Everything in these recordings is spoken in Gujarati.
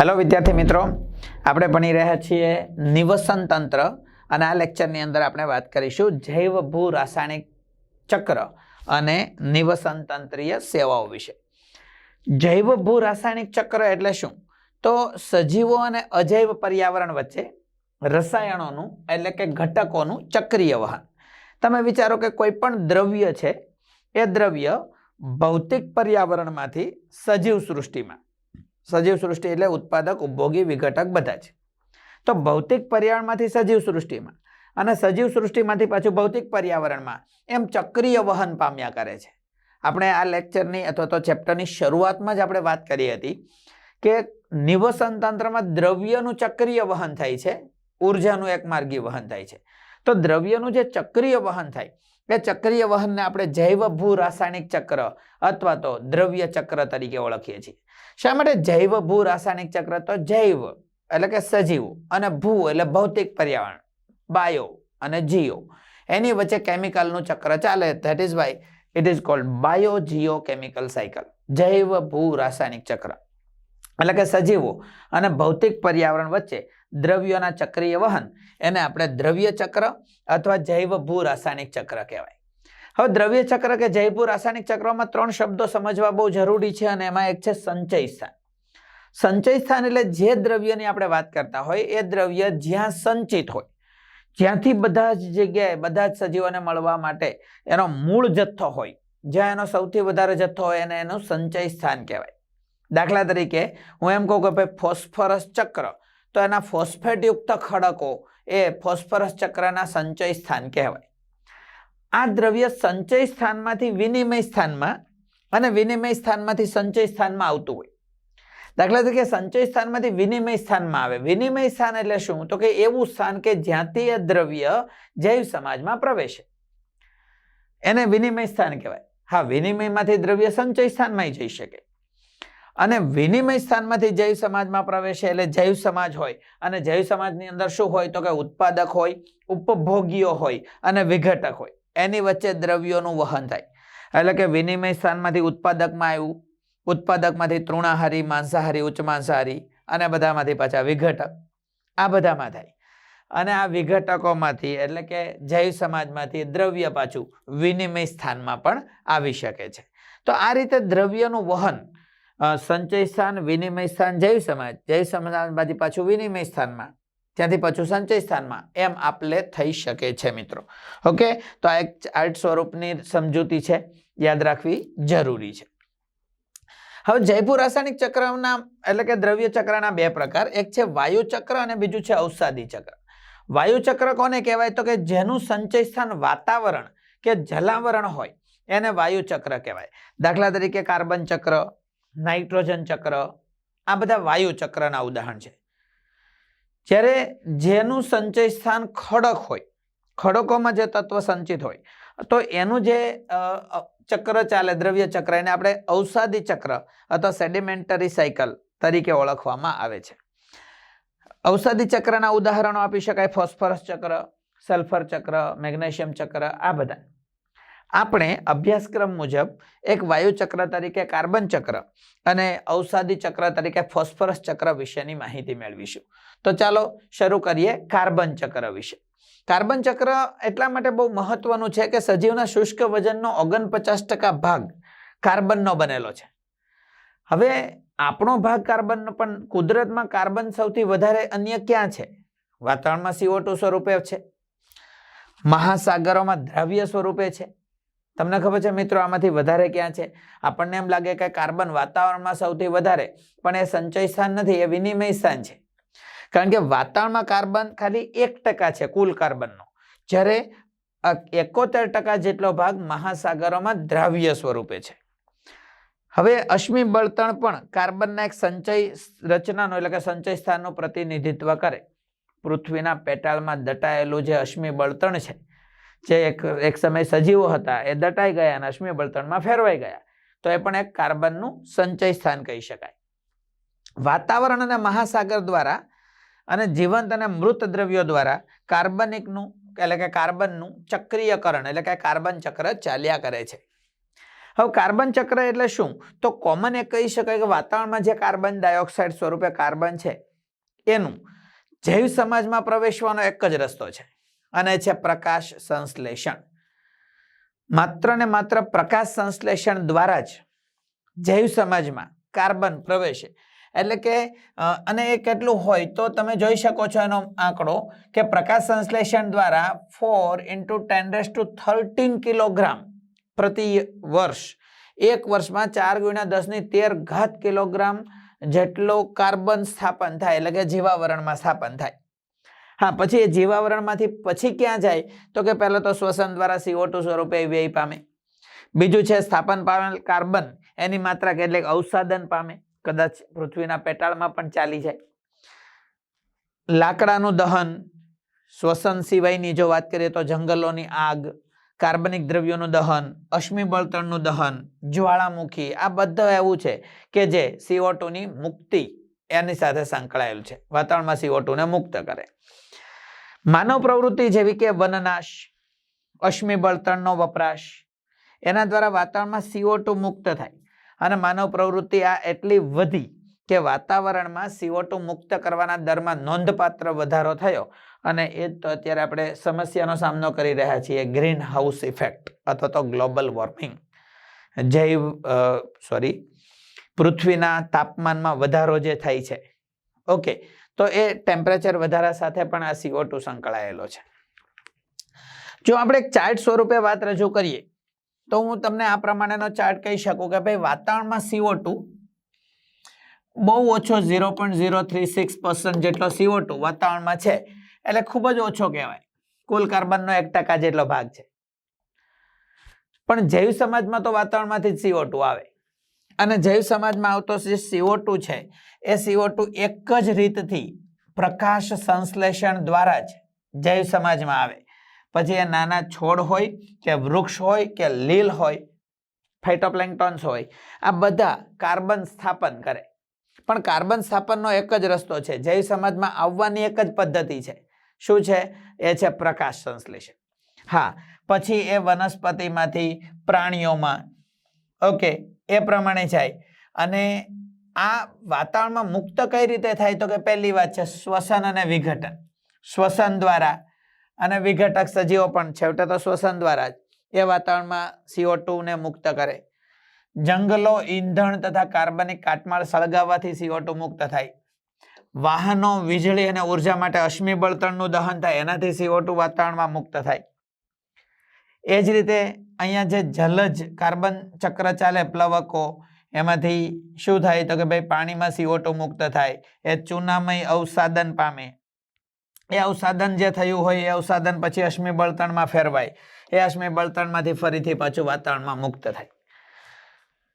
હેલો વિદ્યાર્થી મિત્રો. આપણે ભણી રહ્યા છીએ નિવસન તંત્ર અને આ લેક્ચરની અંદર આપણે વાત કરીશું જૈવ ભૂ રાસાયણિક ચક્ર અને નિવસન તંત્રીય સેવાઓ વિશે. જૈવ ભૂ રાસાયણિક ચક્ર એટલે શું? તો સજીવો અને અજૈવ પર્યાવરણ વચ્ચે રસાયણોનું એટલે કે ઘટકોનું ચક્રીય વહન તમે વિચારો કે કોઈ પણ દ્રવ્ય છે, એ દ્રવ્ય ભૌતિક પર્યાવરણમાંથી સજીવ સૃષ્ટિમાં સજીવ સૃષ્ટિ એટલે ઉત્પાદક, ઉપભોગી, વિઘટક બધા જ. તો ભૌતિક પર્યાવરણમાંથી સજીવ સૃષ્ટિમાં અને સજીવ સૃષ્ટિમાંથી પાછું ભૌતિક પર્યાવરણમાં એમ ચક્રીય વહન પામ્યા કરે છે. આપણે આ લેક્ચરની અથવા તો ચેપ્ટરની શરૂઆતમાં જ આપણે વાત કરી હતી કે નિવસન તંત્રમાં દ્રવ્યનું ચક્રીય વહન થાય છે, ઉર્જાનું એક માર્ગી વહન થાય છે. તો દ્રવ્યનું જે ચક્રીય વહન થાય, એ ચક્રીય વહનને આપણે જૈવ ભૂ રાસાયણિક ચક્ર અથવા તો દ્રવ્ય ચક્ર તરીકે ઓળખીએ છીએ. શા માટે જૈવ ભૂ રાસાયણિક ચક્ર તો જૈવ એટલે કે સજીવ અને ભૂ એટલે ભૌતિક પર્યાવરણ, બાયો અને જીઓ. એની વચ્ચે કેમિકલનું ચક્ર ચાલે that is why it is called biogeochemical cycle જૈવ ભૂ રાસાયણિક ચક્ર. એટલે કે સજીવો અને ભૌતિક પર્યાવરણ વચ્ચે દ્રવ્યોના ચક્રીય વહન, એને આપણે દ્રવ્ય ચક્ર અથવા જૈવ ભૂ રાસાયણિક ચક્ર કહેવાય. હવે દ્રવ્ય ચક્ર કે જયપુર રાસાયણિક ચક્રમાં ત્રણ શબ્દો સમજવા બહુ જરૂરી છે અને એમાં એક છે સંચય સ્થાન. સંચય સ્થાન એટલે જે દ્રવ્યની આપણે વાત કરતા હોય, એ દ્રવ્ય જ્યાં સંચિત હોય. જ્યાંથી બધા જ જગ્યાએ, બધા જ સજીવોને મળવા માટે એનો મૂળ જથ્થો હોય. જ્યાં એનો સૌથી વધારે જથ્થો હોય, એને એનું સંચય સ્થાન કહેવાય. દાખલા તરીકે, હું એમ કહું કે ભાઈ, ફોસ્ફરસ ચક્ર, તો એના ફોસ્ફેટયુક્ત ખડકો એ ફોસ્ફરસ ચક્રના સંચય સ્થાન કહેવાય. આ દ્રવ્ય સંચય સ્થાનમાંથી વિનિમય સ્થાનમાં અને વિનિમય સ્થાનમાંથી સંચય સ્થાનમાં આવતું હોય. દાખલા તરીકે સંચય સ્થાનમાંથી વિનિમય સ્થાનમાં આવે. વિનિમય સ્થાન એટલે શું? તો કે એવું સ્થાન કે જ્યાંથી એ દ્રવ્ય જૈવ સમાજમાં પ્રવેશે. એને વિનિમય સ્થાન કહેવાય. હા, વિનિમયમાંથી દ્રવ્ય સંચય સ્થાનમાં જઈ શકે. અને વિનિમય સ્થાનમાંથી જૈવ સમાજમાં પ્રવેશે એટલે જૈવ સમાજ હોય. અને જૈવ સમાજની અંદર શું હોય? તો કે ઉત્પાદક હોય, ઉપભોગીઓ હોય અને વિઘટક હોય. એની વચ્ચે દ્રવ્યોનું વહન થાય. એટલે કે વિનિમય સ્થાનમાંથી ઉત્પાદકમાં આવ્યું ઉત્પાદકમાંથી તૃણાહારી, માંસાહારી, ઉચ્ચ માંસાહારી અને બધામાંથી પાછા વિઘટક. આ બધામાં થાય. અને આ વિઘટકોમાંથી એટલે કે જૈવ સમાજમાંથી દ્રવ્ય પાછું વિનિમય સ્થાનમાં પણ આવી શકે છે. તો આ રીતે દ્રવ્યનું વહન સંચય સ્થાન, વિનિમય સ્થાન, જૈવ સમાજ, જૈવ સમાજમાંથી પાછું વિનિમય સ્થાનમાં ત્યાંથી પાછું સંચય સ્થાનમાં. એમ આપલે થઈ શકે છે, મિત્રો. ઓકે? તો આ એક આર્ટ સ્વરૂપની સમજૂતી છે. યાદ રાખવી જરૂરી છે. હવે જયપુર રાસાયણિક ચક્રના, એટલે કે દ્રવ્ય ચક્રના બે પ્રકાર. એક છે વાયુ ચક્ર અને બીજું છે અવસાદી ચક્ર. વાયુ ચક્ર કોને કહેવાય? તો કે જેનું સંચય સ્થાન વાતાવરણ કે જલાવરણ હોય, એને વાયુ ચક્ર કહેવાય. દાખલા તરીકે કાર્બન ચક્ર, નાઇટ્રોજન ચક્ર, આ બધા વાયુ ચક્રના ઉદાહરણ છે. જ્યારે જેનું સંચય સ્થાન ખડક હોય, ખડકોમાં જે તત્વ સંચિત હોય, તો એનું જે ચક્ર ચાલે, દ્રવ્ય ચક્ર, એને આપણે ઔષાદી ચક્ર અથવા સેડિમેન્ટરી સાયકલ તરીકે ઓળખવામાં આવે છે. ઔષાદી ચક્રના ઉદાહરણો આપી શકાય, ફોસ્ફરસ ચક્ર, સલ્ફર ચક્ર, મેગ્નેશિયમ ચક્ર, આ બધા આપણે અભ્યાસક્રમ મુજબ એક વાયુ ચક્ર તરીકે કાર્બન ચક્ર અને ઔષાદી ચક્ર તરીકે ફોસ્ફરસ ચક્ર વિશેની માહિતી મેળવીશું. તો ચાલો શરૂ કરીએ કાર્બન ચક્ર વિશે. કાર્બન ચક્ર એટલા માટે બહુ મહત્વનું છે કે સજીવના શુષ્ક વજનનો ઓગણપચાસ ટકા ભાગ કાર્બનનો બનેલો છે. હવે આપણો ભાગ કાર્બનનો પણ કુદરતમાં કાર્બન સૌથી વધારે અન્ય ક્યાં છે? વાતાવરણમાં સીઓ સ્વરૂપે છે. મહાસાગરોમાં દ્રવ્ય સ્વરૂપે છે. તમને ખબર છે મિત્રો આમાંથી વધારે ક્યાં છે? આપણને એમ લાગે કે કાર્બન વાતાવરણમાં સૌથી વધારે, પણ એ સંચય સ્થાન નથી, એ વિનિમય સ્થાન છે. કારણ કે વાતાવરણમાં કાર્બન ખાલી એક ટકા છે, કુલ કાર્બનનો. જ્યારે એકોતેર ટકા જેટલો ભાગ મહાસાગરોમાં દ્રાવ્ય સ્વરૂપે છે. હવે અશ્મિ બળતણ પણ કાર્બનના એક સંચય રચનાનો, એટલે કે સંચય સ્થાનનું પ્રતિનિધિત્વ કરે. પૃથ્વીના પેટાળમાં દટાયેલું જે અશ્મિ બળતણ છે જે એક એક સમય સજીવો હતા, એ દટાઈ ગયા અને અશ્મિ બળતણમાં ફેરવાઈ ગયા. તો એ પણ એક કાર્બનનું સંચય સ્થાન કહી શકાય. વાતાવરણ અને મહાસાગર દ્વારા અને જીવંત અને મૃત દ્રવ્યો દ્વારા કાર્બનિકનું, એટલે કે કાર્બનનું ચક્રીયકરણ, એટલે કે કાર્બન ચક્ર ચાલ્યા કરે છે. હવે કાર્બન ચક્ર એટલે શું? તો કોમન એ કહી શકાય કે વાતાવરણમાં જે કાર્બન ડાયોક્સાઇડ સ્વરૂપે કાર્બન છે, એનું જૈવ સમાજમાં પ્રવેશવાનો એક જ રસ્તો છે. અને છે પ્રકાશ સંશ્લેષણ. માત્ર ને માત્ર પ્રકાશ સંશ્લેષણ દ્વારા જ જૈવ સમાજમાં કાર્બન પ્રવેશે. એટલે કે અને એ કેટલું હોય તો તમે જોઈ શકો છો એનો આંકડો કે પ્રકાશ સંશ્લેષણ દ્વારા four into ten to thirteen kilogram પ્રતિ વર્ષ. એક વર્ષમાં ચાર ગુણ્યા દસની તેર ઘાત કિલોગ્રામ જેટલો કાર્બન સ્થાપન થાય. એટલે કે જીવાવરણમાં સ્થાપન થાય. હા, પછી એ જીવાવરણમાંથી પછી ક્યાં જાય? તો કે પહેલાં તો શ્વસન દ્વારા સીઓ ટુ સ્વરૂપે વ્યય પામે. બીજું છે સ્થાપન પામેલ કાર્બન, એની માત્રા કેટલીક અવસાદન પામે. કદાચ પૃથ્વીના પેટાળમાં પણ ચાલી જાય. લાકડાનું દહન, શ્વસન સિવાયની જો વાત કરીએ તો જંગલોની આગ, કાર્બનિક દ્રવ્યોનું દહન, અશ્મિ બળતણનું દહન, જ્વાળામુખી, આ બધા એવું છે કે જે સીઓ મુક્તિ એની સાથે સંકળાયેલું છે. વાતાવરણમાં સીઓ ને મુક્ત કરે. માનવ પ્રવૃત્તિ જેવી કે વનનાશ, અશ્મિ બળતણનો વપરાશ, એના દ્વારા વાતાવરણમાં સીઓ ટુ મુક્ત થાય. અને માનવ પ્રવૃત્તિ આ એટલી વધી કે વાતાવરણમાં સીઓ ટુ મુક્ત કરવાના દરમાં નોંધપાત્ર વધારો થયો. અને એ તો અત્યારે આપણે સમસ્યાનો સામનો કરી રહ્યા છીએ ગ્રીન હાઉસ ઇફેક્ટ અથવા તો ગ્લોબલ વોર્મિંગ જૈવ સોરી પૃથ્વીના તાપમાનમાં વધારો જે થાય છે. ઓકે તો એ ટેમ્પરેચર વધારા સાથે પણ આ સીઓ ટુ સંકળાયેલો છે. જો આપણે એક ચાર્ટ સ્વરૂપે વાત રજૂ કરીએ, તો હું તમને આ પ્રમાણેનો ચાર્ટ કહી શકું કે ભાઈ વાતાવરણમાં સીઓ ટુ બહુ ઓછો zero point zero three six percent જેટલો સીઓ ટુ વાતાવરણમાં છે. એટલે ખૂબ જ ઓછો કહેવાય. કુલ કાર્બનનો એક ટકા જેટલો ભાગ છે. પણ જૈવ સમાજમાં તો વાતાવરણમાંથી જ સીઓ ટુ આવે. અને જૈવ સમાજમાં આવતો જે સીઓ ટુ છે, એ સીઓ ટુ એક જ રીતથી પ્રકાશ સંશ્લેષણ દ્વારા જ જૈવ સમાજમાં આવે. પછી એ નાના છોડ હોય કે વૃક્ષ હોય કે લીલ હોય ફાઇટોપ્લેન્ટોન્સ હોય, આ બધા કાર્બન સ્થાપન કરે. પણ કાર્બન સ્થાપનનો એક જ રસ્તો છે, જૈવ સમાજમાં આવવાની એક જ પદ્ધતિ છે. શું છે? એ છે પ્રકાશ સંશ્લેષણ. હા, પછી એ વનસ્પતિમાંથી પ્રાણીઓમાં, ઓકે એ પ્રમાણે જાય. અને આ વાતાવરણમાં મુક્ત કઈ રીતે થાય તો કે પહેલી વાત છે શ્વસન અને વિઘટન. શ્વસન દ્વારા અને વિઘટક સજીવો પણ છેવટે તો શ્વસન દ્વારા જ એ વાતાવરણમાં સીઓ ને મુક્ત કરે. જંગલો, ઈંધણ તથા કાર્બનિક કાટમાળ સળગાવવાથી સીઓ મુક્ત થાય. વાહનો, વીજળી અને ઊર્જા માટે અશ્મિ બળતણનું દહન થાય. એનાથી સીઓ વાતાવરણમાં મુક્ત થાય. એ જ રીતે અહીંયા જે જલજ કાર્બન ચક્ર ચાલે પ્લવકો, એમાંથી શું થાય તો કે ભાઈ પાણીમાં સીઓટો મુક્ત થાય. એ ચૂનામય અવસાદન પામે. એ અવસાદન જે થયું હોય, એ અવસાદન પછી અશ્મિ બળતણમાં ફેરવાય. એ અશ્મિ બળતણમાંથી ફરીથી પાછું વાતાવરણમાં મુક્ત થાય.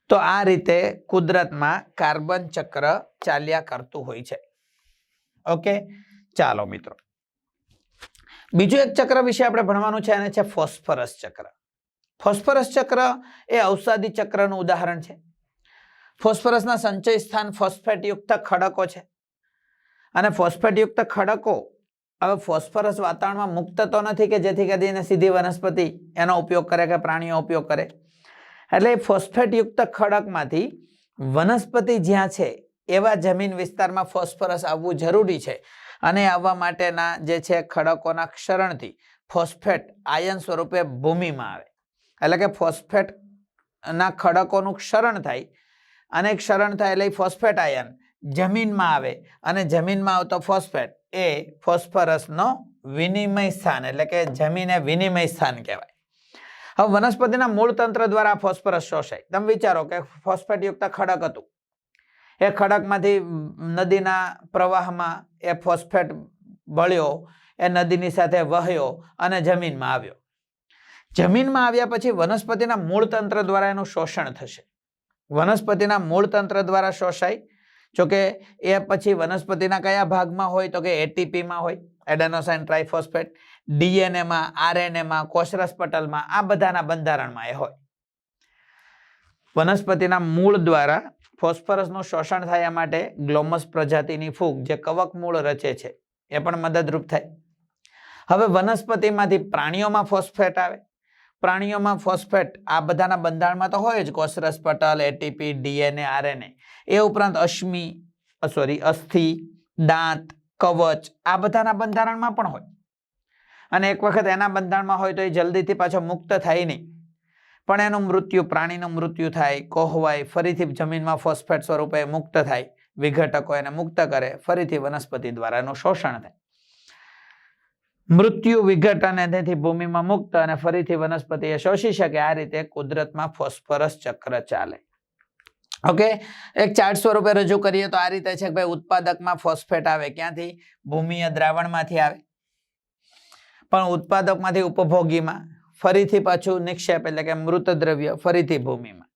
તો આ રીતે કુદરતમાં કાર્બન ચક્ર ચાલ્યા કરતું હોય છે. ઓકે? ચાલો મિત્રો. બીજું એક ચક્ર વિશે આપણે ભણવાનું છે અને છે ફોસ્ફરસ ચક્ર. ફોસ્ફરસ ચક્ર એ ઔષધિ ચક્રનું ઉદાહરણ છે. ફોસ્ફરસના સંચય સ્થાન ફોસ્ફેટયુક્ત ખડકો છે. અને ફોસ્ફેટયુક્ત ખડકો હવે ફોસ્ફરસ વાતાવરણમાં મુક્ત તો નથી કે જેથી કરીને સીધી વનસ્પતિ એનો ઉપયોગ કરે કે પ્રાણીઓ ઉપયોગ કરે. એટલે ફોસ્ફેટયુક્ત ખડકમાંથી વનસ્પતિ જ્યાં છે એવા જમીન વિસ્તારમાં ફોસ્ફરસ આવવું જરૂરી છે. અને આવવા માટેના જે છે ખડકોના ક્ષરણથી ફોસ્ફેટ આયન સ્વરૂપે ભૂમિમાં આવે. એટલે કે ફોસ્ફેટના ખડકોનું ક્ષરણ થાય અને ક્ષરણ થાય એટલે ફોસ્ફેટ આયન જમીનમાં આવે અને જમીનમાં આવતો ફોસ્ફેટ એ ફોસ્ફરસનો વિનિમય સ્થાન એટલે કે જમીને વિનિમય સ્થાન કહેવાય. હવે વનસ્પતિના મૂળ તંત્ર દ્વારા ફોસ્ફરસ શોષાય. તમે વિચારો કે ફોસ્ફેટયુક્ત ખડક હતું. એ ખડકમાંથી નદીના પ્રવાહમાં એ ફોસ્ફેટ બળ્યો એ નદીની સાથે વહ્યો અને જમીનમાં આવ્યો. જમીનમાં આવ્યા પછી વનસ્પતિના મૂળ તંત્ર દ્વારા એનું શોષણ થશે. વનસ્પતિના મૂળ તંત્ર દ્વારા શોષાય. જોકે એ પછી વનસ્પતિના કયા ભાગમાં હોય તો કે એટીપીમાં હોય એડેનોસાઇન ટ્રાઇફોસ્ફેટ ડીએનએમાં આરએનએમાં કોશરસ પટલમાં, આ બધાના બંધારણમાં એ હોય. વનસ્પતિના મૂળ દ્વારા ફોસ્ફરસનું શોષણ થયા માટે ગ્લોમસ પ્રજાતિની ફૂગ જે કવક મૂળ રચે છે, એ પણ મદદરૂપ થાય. હવે વનસ્પતિમાંથી પ્રાણીઓમાં ફોસ્ફેટ આવે. પ્રાણીઓમાં ફોસ્ફેટ આ બધાના બંધારણમાં તો હોય જ, કોસરસ પટલ એટીપી ડીએનએ આરએનએ એ ઉપરાંત અશ્મિ સોરી અસ્થિ, દાંત, કવચ આ બધાના બંધારણમાં પણ હોય. અને એક વખત એના બંધારણમાં હોય તો એ જલ્દીથી પાછો મુક્ત થાય નહીં. પણ એનું મૃત્યુ, પ્રાણીનું મૃત્યુ થાય, કોહવાય, ફરીથી જમીનમાં ફોસ્ફેટ સ્વરૂપે મુક્ત થાય, વિઘટકો એને મુક્ત કરે, ફરીથી વનસ્પતિ દ્વારા એનું શોષણ થાય. મૃત્યુ વિઘટન તેથી ભૂમિમાં મુક્ત અને ફરીથી વનસ્પતિ એ શોષી શકે, આ રીતે કુદરતમાં ફોસ્ફરસ ચક્ર ચાલે. ઓકે? એક ચાર્ટ સ્વરૂપે રજૂ કરીએ તો આ રીતે છે કે ભાઈ ઉત્પાદકમાં ફોસ્ફેટ આવે, ક્યાંથી? ભૂમિય દ્રાવણમાંથી આવે. પણ ઉત્પાદકમાંથી ઉપભોગીમાં ફરીથી પાછું નિક્ષેપ એટલે કે મૃત દ્રવ્ય ફરીથી ભૂમિમાં.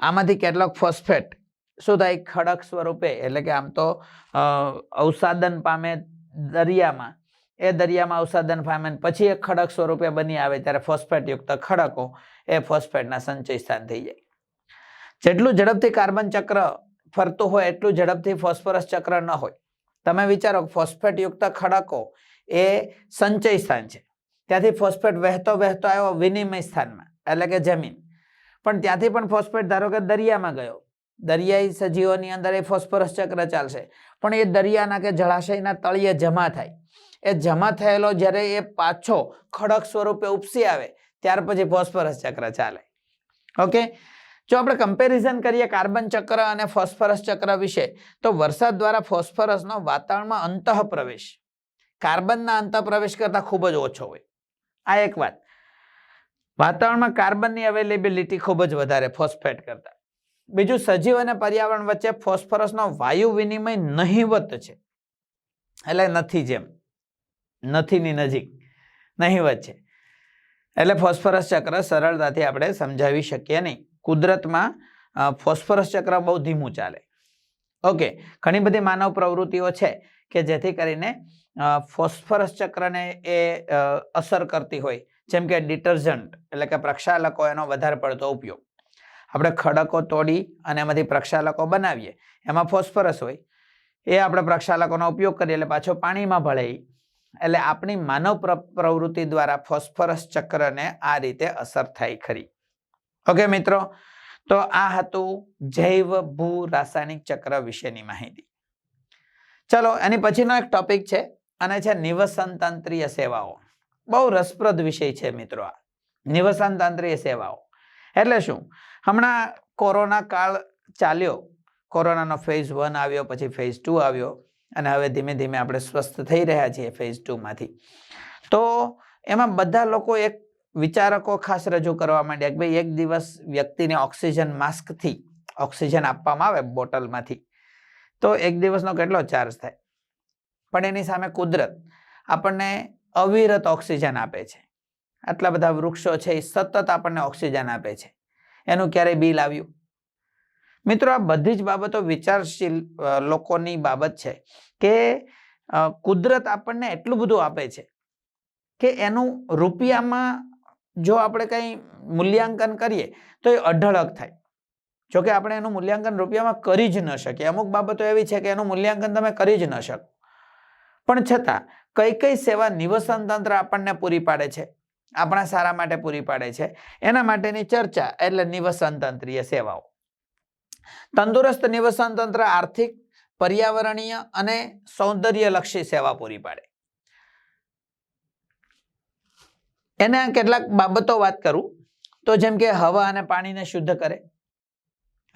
આમાંથી કેટલોક ફોસ્ફેટ શું થાય? ખડક સ્વરૂપે, એટલે કે આમ તો અવસાદન પામે દરિયામાં. એ દરિયામાં અવસાદન પામે પછી એ ખડક સ્વરૂપે બની આવે ત્યારે ફોસ્ફેટ યુક્ત ખડકો, એ ફોસ્ફેટના સંચય સ્થાન થઈ જાય. જેટલું ઝડપથી કાર્બન ચક્ર ફરતું હોય, એટલું ઝડપથી ફોસ્ફરસ ચક્ર ન હોય. તમે વિચારો ફોસ્ફેટ યુક્ત ખડકો એ સંચય સ્થાન છે. ત્યાંથી ફોસ્ફેટ વહેતો વહેતો આવ્યો વિનિમય સ્થાનમાં, એટલે કે જમીન. પણ ત્યાંથી પણ ફોસ્ફેટ ધારો કે દરિયામાં ગયો. દરિયાઈ સજીવોની અંદર એ ફોસ્ફરસ ચક્ર ચાલશે. પણ એ દરિયાના કે જળાશયના તળિયે જમા થાય. એ જમા થયેલો જ્યારે એ પાછો ખડક સ્વરૂપે ઉપસી આવે, ત્યાર પછી ફોસ્ફરસ ચક્ર ચાલે. ઓકે જો આપણે કમ્પેરિઝન કરીએ કાર્બન ચક્ર અને ફોસ્ફરસ ચક્ર વિશે, તો વરસાદ દ્વારા ફોસ્ફરસનો વાતાવરણમાં અંતઃ પ્રવેશ કાર્બનના અંતઃ પ્રવેશ કરતાં ખૂબ જ ઓછો હોય. આ એક વાત. વાતાવરણમાં કાર્બનની અવેલેબિલિટી ખૂબ જ વધારે ફોસ્ફેટ કરતા. બીજું, સજીવ અને પર્યાવરણ વચ્ચે ફોસ્ફરસનો વાયુ વિનિમય નહીવત છે. એટલે નથી જેમ. નથીની નજીક. નહિવત છે. એટલે ફોસ્ફરસ ચક્ર સરળતાથી આપણે સમજાવી શકીએ નહીં. કુદરતમાં ફોસ્ફરસ ચક્ર બહુ ધીમું ચાલે. ઓકે ઘણી બધી માનવ પ્રવૃત્તિઓ છે. કે જેથી કરીને ફોસ્ફરસ ચક્રને એ અસર કરતી હોય. જેમ કે ડિટર્જન્ટ એટલે કે પ્રક્ષાલકો એનો વધારે પડતો ઉપયોગ. આપણે ખડકો તોડી અને એમાંથી પ્રક્ષાલકો બનાવીએ. એમાં ફોસ્ફરસ હોય. એ આપણે પ્રક્ષાલકોનો ઉપયોગ કરીએ એટલે પાછો પાણીમાં ભળે એટલે આપણી માનવ પ્ર- પ્રવૃત્તિ દ્વારા ફોસ્ફરસ ચક્રને આ રીતે અસર થાય ખરી. ઓકે મિત્રો? તો આ હતું જૈવ ભૂ રાસાયણિક ચક્ર વિશેની માહિતી. ચલો, એની પછીનો એક ટોપિક છે, અને છે નિવસનતંત્રીય સેવાઓ. બહુ રસપ્રદ વિષય છે મિત્રો આ. નિવસનતંત્રીય સેવાઓ. એટલે શું? હમણાં કોરોના કાળ ચાલ્યો. કોરોનાનો ફેઝ વન આવ્યો, પછી ફેઝ ટુ આવ્યો, અને હવે ધીમે ધીમે આપણે સ્વસ્થ થઈ રહ્યા છીએ ફેઝ ટુમાંથી તો એમાં બધા લોકો એક વિચારકો ખાસ રજૂ કરવા માંડ્યા કે ભાઈ એક દિવસ વ્યક્તિને ઓક્સિજન માસ્કથી ઓક્સિજન આપવામાં આવે બોટલમાંથી. તો એક દિવસનો કેટલો ચાર્જ થાય? પણ એની સામે કુદરત આપણને અવિરત ઓક્સિજન આપે છે. આટલા બધા વૃક્ષો છે એ સતત આપણને ઓક્સિજન આપે છે. એનું ક્યારેય બિલ આવ્યું? મિત્રો, આ બધી જ બાબતો વિચારશીલ લોકોની બાબત છે કે કુદરત આપણને એટલું બધું આપે છે કે એનું રૂપિયામાં જો આપણે કંઈ મૂલ્યાંકન કરીએ તો એ અઢળક થાય. જો કે આપણે એનું મૂલ્યાંકન રૂપિયામાં કરી જ ન શકીએ. અમુક બાબતો એવી છે કે એનું મૂલ્યાંકન તમે કરી જ ન શકો. પણ છતાં, કઈ કઈ સેવા નિવસન તંત્ર આપણને પૂરી પાડે છે? આપણા સારા માટે પૂરી પાડે છે? એના માટેની ચર્ચા એટલે નિવસન તંત્રીય સેવાઓ. તંદુરસ્ત નિવસન તંત્ર આર્થિક, પર્યાવરણીય અને સૌંદર્યલક્ષી સેવા પૂરી પાડે. એના કેટલાક બાબતો વાત કરું? તો જેમ કે હવા અને પાણીને શુદ્ધ કરે.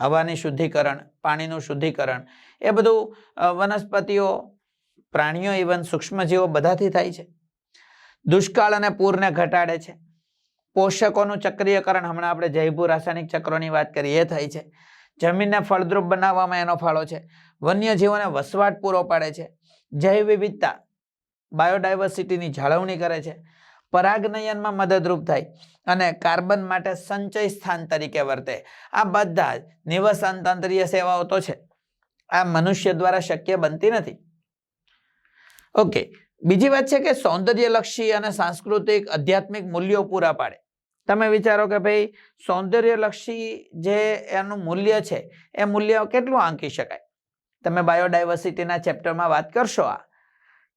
હવાની શુદ્ધિકરણ, પાણીનું શુદ્ધિકરણ, એ બધું વનસ્પતિઓ, પ્રાણીઓ, ઇવન સૂક્ષ્મજીવો બધાથી થાય છે. દુષ્કાળ અને પૂરને ઘટાડે છે. પોષકોનું ચક્રીયકરણ, હમણાં આપણે જૈભૂ રાસાયણિક ચક્રોની વાત કરીએ થાય છે. જમીનને ફળદ્રુપ બનાવવામાં એનો ફાળો છે. વન્યજીવોને વસવાટ પૂરો પાડે છે. જૈવ વિવિધતા બાયોડાયવર્સિટીની જાળવણી કરે છે. પરાગનયનમાં મદદરૂપ થાય અને કાર્બન માટે સંચય સ્થાન તરીકે વર્તે. આ બધા જ નિવસન તંત્રીય સેવાઓ તો છે. આ મનુષ્ય દ્વારા શક્ય બનતી નથી. ઓકે, બીજી વાત છે કે સૌંદર્યલક્ષી અને સાંસ્કૃતિક આધ્યાત્મિક મૂલ્યો પૂરા પાડે. તમે વિચારો કે ભાઈ, સૌંદર્યલક્ષી જે એનું મૂલ્ય છે, એ મૂલ્ય કેટલું આંકી શકાય? તમે બાયોડાયવર્સિટીના ચેપ્ટરમાં વાત કરશો આ,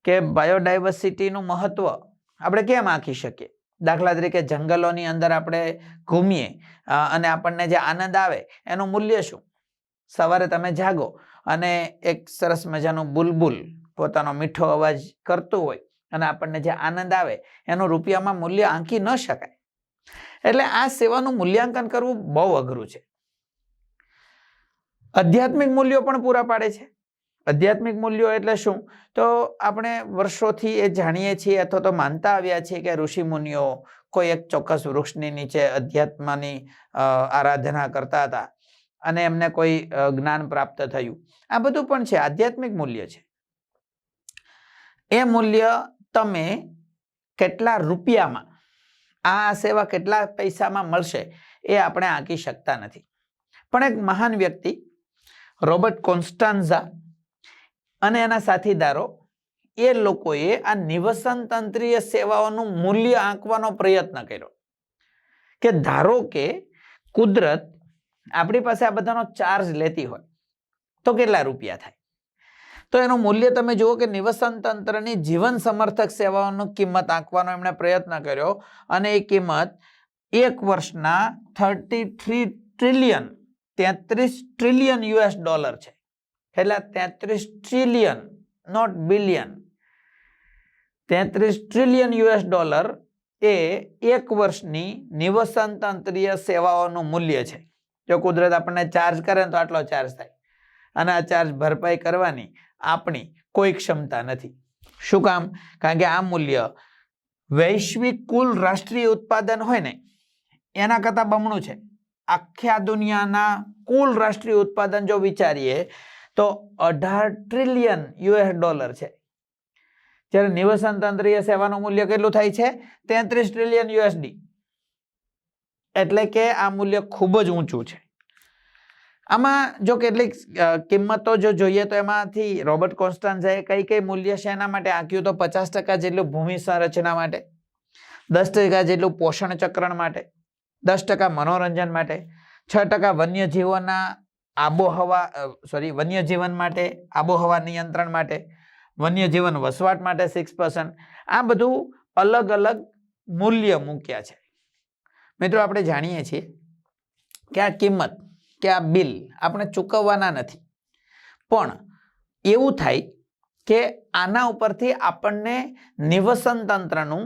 કે બાયોડાયવર્સિટીનું મહત્વ આપણે કેમ આંકી શકીએ? દાખલા તરીકે જંગલોની અંદર આપણે ઘૂમીએ અને આપણને જે આનંદ આવે, એનું મૂલ્ય શું? સવારે તમે જાગો અને એક સરસ મજાનું બુલબુલ, પોતાનો મીઠો અવાજ કરતું હોય અને આપણને જે આનંદ આવે, એનું રૂપિયામાં મૂલ્ય આંકી ન શકાય. એટલે આ સેવાનું મૂલ્યાંકન કરવું બહુ અઘરું છે. આધ્યાત્મિક મૂલ્યો પણ પૂરા પાડે છે. આધ્યાત્મિક મૂલ્યો એટલે શું? તો આપણે વર્ષોથી એ જાણીએ છીએ અથવા તો માનતા આવ્યા છીએ કે ઋષિ મુનિઓ કોઈ એક ચોક્કસ વૃક્ષની નીચે અધ્યાત્મની આરાધના કરતા હતા અને એમને કોઈ જ્ઞાન પ્રાપ્ત થયું. આ બધું પણ છે, આધ્યાત્મિક મૂલ્ય છે. એ મૂલ્ય તમે કેટલા રૂપિયામાં, આ સેવા કેટલા પૈસામાં મળશે એ આપણે આંકી શકતા નથી. પણ એક મહાન વ્યક્તિ, રોબર્ટ કોન્સ્ટાન્ઝા અને એના સાથીદારો, એ લોકોએ આ નિવસન તંત્રીય સેવાઓનું મૂલ્ય આંકવાનો પ્રયત્ન કર્યો. કે ધારો કે કુદરત આપણી પાસે આ બધાનો ચાર્જ લેતી હોય, તો કેટલા રૂપિયા થાય? તો એનું મૂલ્ય તમે જુઓ કે નિવસન તંત્રની જીવન સમર્થક સેવાઓની કિંમત આંકવાનો એમણે પ્રયત્ન કર્યો અને એ કિંમત એક વર્ષના થર્ટી થ્રી ટ્રિલિયન તેત્રીસ ટ્રિલિયન યુએસ ડોલર છે. એટલે તેત્રીસ ટ્રિલિયન નોટ બિલિયન તેત્રીસ ટ્રિલિયન યુએસ ડોલર એ એક વર્ષની નિવસનતંત્રીય સેવાઓનું મૂલ્ય છે. જો કુદરત આપણને ચાર્જ કરે તો આટલો ચાર્જ થાય. અને આ ચાર્જ ભરપાઈ કરવાની આપણી કોઈ ક્ષમતા નથી. શું કામ? કારણ કે આ મૂલ્ય વૈશ્વિક કુલ રાષ્ટ્રીય ઉત્પાદન હોય ને, એના કરતાં બમણું છે. આખા દુનિયાના કુલ રાષ્ટ્રીય ઉત્પાદન જો વિચારીએ તો અઢાર ટ્રિલિયન યુએસ ડોલર છે. જ્યારે નિવસન તંત્રીય સેવાનું મૂલ્ય કેટલું થાય છે? તેત્રીસ ટ્રિલિયન યુએસડી એટલે કે આ મૂલ્ય ખૂબ જ ઊંચું છે. આમાં જો કેટલીક કિંમતો જો જોઈએ તો એમાંથી રોબર્ટ કોન્સ્ટાન્ઝાએ કઈ કઈ મૂલ્ય એના માટે આંક્યું તો પચાસ ટકા જેટલું ભૂમિ સંરચના માટે, દસ ટકા જેટલું પોષણ ચક્રણ માટે, દસ ટકા મનોરંજન માટે, છ ટકા વન્યજીવોના આબોહવા સોરી વન્યજીવન માટે, આબોહવા નિયંત્રણ માટે, વન્યજીવન વસવાટ માટે સિક્સ આ બધું અલગ અલગ મૂલ્ય મૂક્યા છે. મિત્રો, આપણે જાણીએ છીએ કે આ કિંમત, કે આ બિલ આપણે ચૂકવવાના નથી. પણ એવું થાય કે આના ઉપરથી આપણને નિવસન તંત્રનું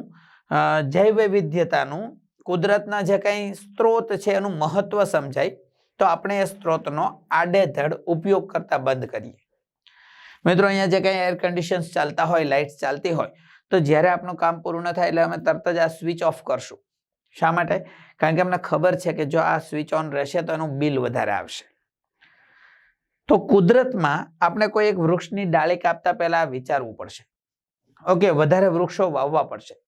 જૈવ વૈવિધ્યતાનું કુદરતના જે કંઈ સ્ત્રોત છે એનું મહત્વ સમજાય. તો આપણે એ સ્ત્રોતનો આડેધડ ઉપયોગ કરતા બંધ કરીએ. મિત્રો, અહીંયા જે કંઈ એર કન્ડિશન્સ ચાલતા હોય લાઇટ્સ ચાલતી હોય, તો જ્યારે આપણું કામ પૂરું ન થાય એટલે અમે તરત જ આ સ્વિચ ઓફ કરશું. શા માટે? કારણ કે અમને ખબર છે કે જો આ સ્વિચ ઓન રહેશે તો એનું બિલ વધારે આવશે. તો કુદરતમાં આપણે કોઈ એક વૃક્ષની ડાળી કાપતા પહેલા વિચારવું પડશે. ઓકે, વધારે વૃક્ષો વાવવા પડશે.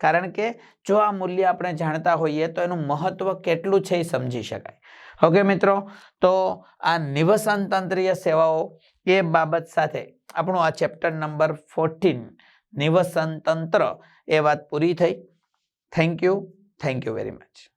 કારણ કે જો આ મૂલ્ય આપણે જાણતા હોઈએ તો એનું મહત્વ કેટલું છે એ સમજી શકાય. ઓકે મિત્રો? તો આ નિવસન તંત્રીય સેવાઓ એ બાબત સાથે આપણું આ ચેપ્ટર નંબર ફોર્ટીન નિવસન તંત્ર એ વાત પૂરી થઈ. Thank you thank you very much